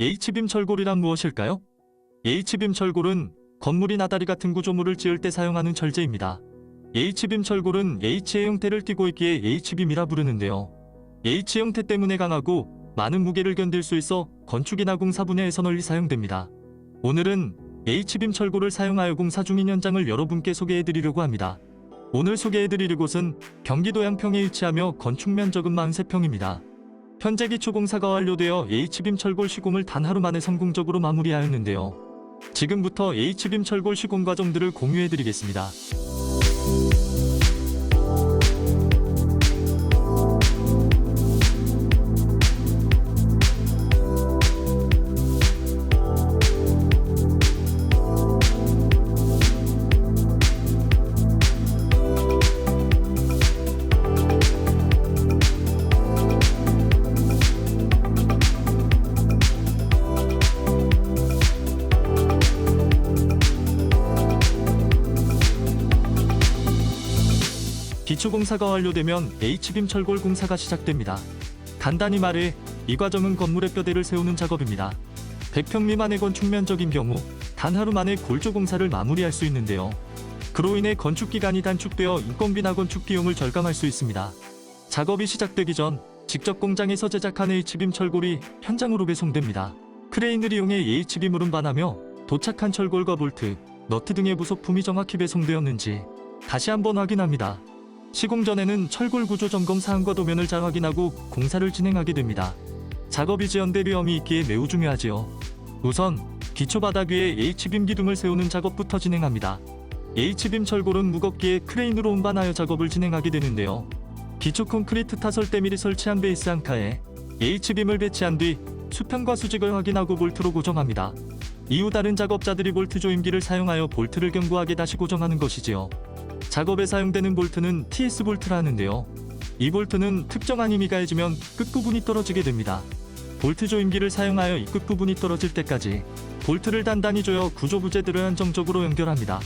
H빔 철골이란 무엇일까요? H빔 철골은 건물이 나다리 같은 구조물을 지을 때 사용하는 철제입니다. H빔 철골은 H의 형태를 띠고 있기에 H빔이라 부르는데요. H 형태 때문에 강하고 많은 무게를 견딜 수 있어 건축이나 공사 분야에서 널리 사용됩니다. 오늘은 H빔 철골을 사용하여 공사 중인 현장을 여러분께 소개해드리려고 합니다. 오늘 소개해드릴 곳은 경기도 양평에 위치하며 건축 면적은 43평입니다. 현재 기초 공사가 완료되어 H빔 철골 시공을 단 하루 만에 성공적으로 마무리하였는데요. 지금부터 H빔 철골 시공 과정들을 공유해드리겠습니다. 기초 공사가 완료되면 H빔 철골 공사가 시작됩니다. 간단히 말해 이 과정은 건물의 뼈대를 세우는 작업입니다. 100평 미만의 건축 면적인 경우 단 하루 만에 골조 공사를 마무리할 수 있는데요. 그로 인해 건축 기간이 단축되어 인건비나 건축 비용을 절감할 수 있습니다. 작업이 시작되기 전 직접 공장에서 제작한 H빔 철골이 현장으로 배송됩니다. 크레인을 이용해 H빔을 운반하며 도착한 철골과 볼트, 너트 등의 부속품이 정확히 배송되었는지 다시 한번 확인합니다. 시공 전에는 철골 구조 점검 사항과 도면을 잘 확인하고 공사를 진행하게 됩니다. 작업이 지연될 위험이 있기에 매우 중요하지요. 우선 기초 바닥 위에 H빔 기둥을 세우는 작업부터 진행합니다. H빔 철골은 무겁기에 크레인으로 운반하여 작업을 진행하게 되는데요. 기초 콘크리트 타설대미리 설치한 베이스 한카에 H빔을 배치한 뒤 수평과 수직을 확인하고 볼트로 고정합니다. 이후 다른 작업자들이 볼트 조임기를 사용하여 볼트를 견고하게 다시 고정하는 것이지요. 작업에 사용되는 볼트는 TS 볼트라 하는데요. 이 볼트는 특정한 힘이 가해지면 끝부분이 떨어지게 됩니다. 볼트 조임기를 사용하여 이 끝부분이 떨어질 때까지 볼트를 단단히 조여 구조 부재들을 안정적으로 연결합니다.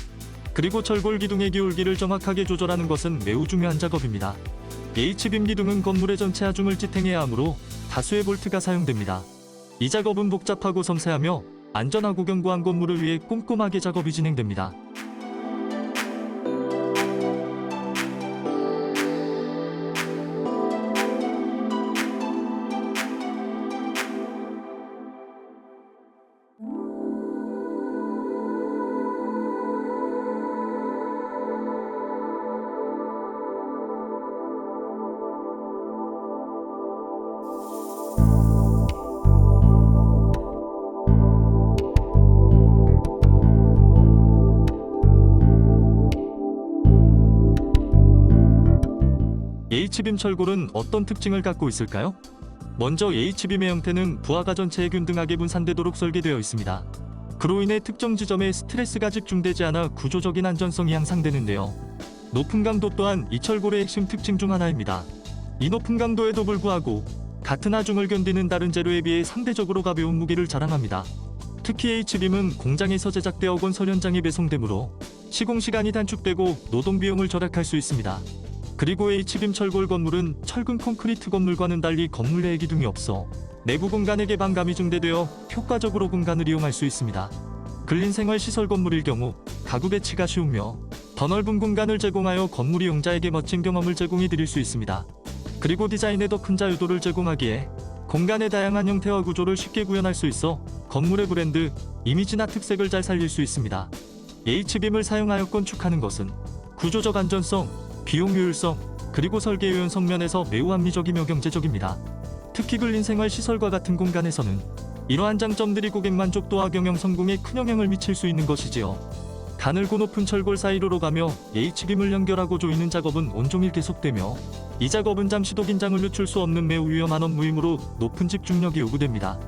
그리고 철골 기둥의 기울기를 정확하게 조절하는 것은 매우 중요한 작업입니다. H빔 기둥은 건물의 전체 하중을 지탱해야 하므로 다수의 볼트가 사용됩니다. 이 작업은 복잡하고 섬세하며 안전하고 견고한 건물을 위해 꼼꼼하게 작업이 진행됩니다. H빔 철골은 어떤 특징을 갖고 있을까요? 먼저 H빔의 형태는 부하가 전체에 균등하게 분산되도록 설계되어 있습니다. 그로 인해 특정 지점에 스트레스가 집중되지 않아 구조적인 안전성이 향상되는데요. 높은 강도 또한 이 철골의 핵심 특징 중 하나입니다. 이 높은 강도에도 불구하고 같은 하중을 견디는 다른 재료에 비해 상대적으로 가벼운 무게를 자랑합니다. 특히 H빔은 공장에서 제작되어 건설 현장에 배송되므로 시공 시간이 단축되고 노동 비용을 절약할 수 있습니다. 그리고 H빔 철골 건물은 철근 콘크리트 건물과는 달리 건물 내에 기둥이 없어 내부 공간의 개방감이 증대되어 효과적으로 공간을 이용할 수 있습니다. 근린 생활 시설 건물일 경우 가구 배치가 쉬우며 더 넓은 공간을 제공하여 건물 이용자에게 멋진 경험을 제공해 드릴 수 있습니다. 그리고 디자인에 더 큰 자유도를 제공하기에 공간의 다양한 형태와 구조를 쉽게 구현할 수 있어 건물의 브랜드, 이미지나 특색을 잘 살릴 수 있습니다. H빔을 사용하여 건축하는 것은 구조적 안전성, 비용 효율성, 그리고 설계 유연성 면에서 매우 합리적이며 경제적입니다. 특히 근린 생활 시설과 같은 공간에서는 이러한 장점들이 고객 만족도와 경영 성공에 큰 영향을 미칠 수 있는 것이지요. 가늘고 높은 철골 사이로로 가며 H빔을 연결하고 조이는 작업은 온종일 계속되며 이 작업은 잠시도 긴장을 늦출 수 없는 매우 위험한 업무이므로 높은 집중력이 요구됩니다.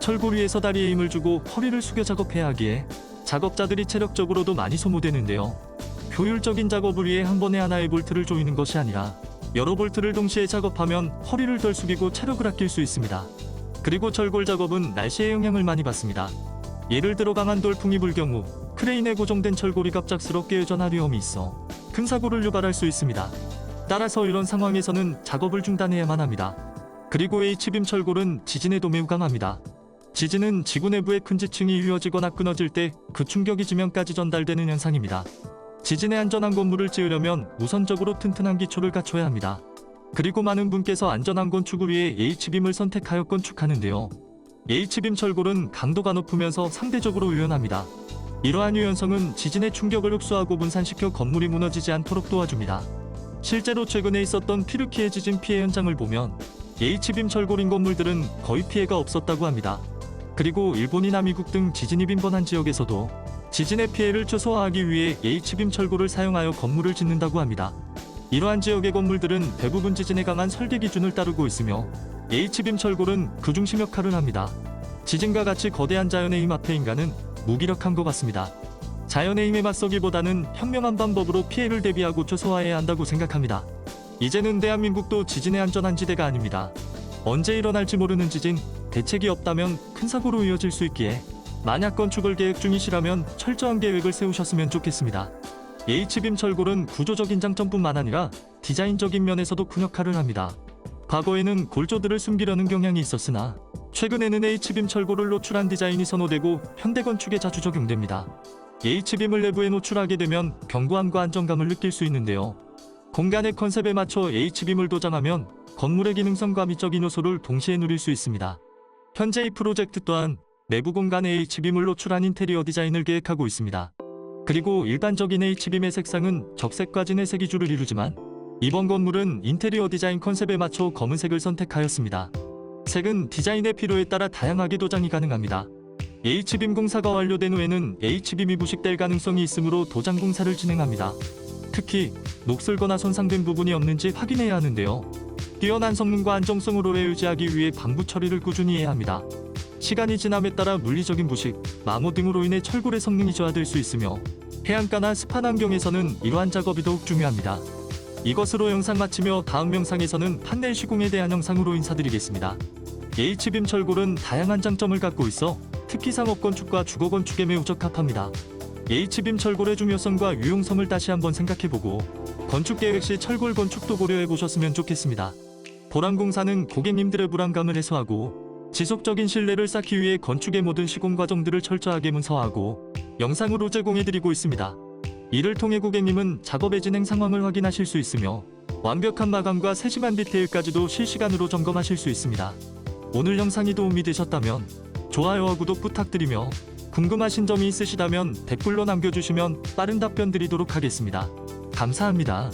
철골 위에서 다리에 힘을 주고 허리를 숙여 작업해야 하기에 작업자들이 체력적으로도 많이 소모되는데요. 효율적인 작업을 위해 한 번에 하나의 볼트를 조이는 것이 아니라 여러 볼트를 동시에 작업하면 허리를 덜 숙이고 체력을 아낄 수 있습니다. 그리고 철골 작업은 날씨의 영향을 많이 받습니다. 예를 들어 강한 돌풍이 불 경우 크레인에 고정된 철골이 갑작스럽게 회전할 위험이 있어 큰 사고를 유발할 수 있습니다. 따라서 이런 상황에서는 작업을 중단해야만 합니다. 그리고 H빔 철골은 지진에도 매우 강합니다. 지진은 지구 내부의 큰 지층이 휘어지거나 끊어질 때 그 충격이 지면까지 전달되는 현상입니다. 지진에 안전한 건물을 지으려면 우선적으로 튼튼한 기초를 갖춰야 합니다. 그리고 많은 분께서 안전한 건축을 위해 H빔을 선택하여 건축하는데요. H빔 철골은 강도가 높으면서 상대적으로 유연합니다. 이러한 유연성은 지진의 충격을 흡수하고 분산시켜 건물이 무너지지 않도록 도와줍니다. 실제로 최근에 있었던 피르키의 지진 피해 현장을 보면 H빔 철골인 건물들은 거의 피해가 없었다고 합니다. 그리고 일본이나 미국 등 지진이 빈번한 지역에서도 지진의 피해를 최소화하기 위해 H빔 철골을 사용하여 건물을 짓는다고 합니다. 이러한 지역의 건물들은 대부분 지진에 강한 설계 기준을 따르고 있으며 H빔 철골은 그 중심 역할을 합니다. 지진과 같이 거대한 자연의 힘 앞에 인간은 무기력한 것 같습니다. 자연의 힘에 맞서기보다는 현명한 방법으로 피해를 대비하고 최소화해야 한다고 생각합니다. 이제는 대한민국도 지진의 안전한 지대가 아닙니다. 언제 일어날지 모르는 지진, 대책이 없다면 큰 사고로 이어질 수 있기에 만약 건축을 계획 중이시라면 철저한 계획을 세우셨으면 좋겠습니다. H빔 철골은 구조적인 장점뿐만 아니라 디자인적인 면에서도 큰 역할을 합니다. 과거에는 골조들을 숨기려는 경향이 있었으나 최근에는 H빔 철골을 노출한 디자인이 선호되고 현대 건축에 자주 적용됩니다. H빔을 내부에 노출하게 되면 견고함과 안정감을 느낄 수 있는데요. 공간의 컨셉에 맞춰 H빔을 도장하면 건물의 기능성과 미적인 요소를 동시에 누릴 수 있습니다. 현재 이 프로젝트 또한 내부 공간에 H빔을 노출한 인테리어 디자인을 계획하고 있습니다. 그리고 일반적인 H빔의 색상은 적색과 진회색 위주를 이루지만 이번 건물은 인테리어 디자인 컨셉에 맞춰 검은색을 선택하였습니다. 색은 디자인의 필요에 따라 다양하게 도장이 가능합니다. H빔 공사가 완료된 후에는 H빔이 부식될 가능성이 있으므로 도장 공사를 진행합니다. 특히 녹슬거나 손상된 부분이 없는지 확인해야 하는데요. 뛰어난 성능과 안정성을 오래 유지하기 위해 방부 처리를 꾸준히 해야 합니다. 시간이 지남에 따라 물리적인 부식, 마모 등으로 인해 철골의 성능이 저하될 수 있으며 해안가나 습한 환경에서는 이러한 작업이 더욱 중요합니다. 이것으로 영상 마치며 다음 영상에서는 판넬 시공에 대한 영상으로 인사드리겠습니다. H빔 철골은 다양한 장점을 갖고 있어 특히 상업 건축과 주거 건축에 매우 적합합니다. H빔 철골의 중요성과 유용성을 다시 한번 생각해보고 건축 계획 시 철골 건축도 고려해 보셨으면 좋겠습니다. 보람공사는 고객님들의 불안감을 해소하고 지속적인 신뢰를 쌓기 위해 건축의 모든 시공 과정들을 철저하게 문서화하고 영상으로 제공해드리고 있습니다. 이를 통해 고객님은 작업의 진행 상황을 확인하실 수 있으며 완벽한 마감과 세심한 디테일까지도 실시간으로 점검하실 수 있습니다. 오늘 영상이 도움이 되셨다면 좋아요와 구독 부탁드리며 궁금하신 점이 있으시다면 댓글로 남겨주시면 빠른 답변 드리도록 하겠습니다. 감사합니다.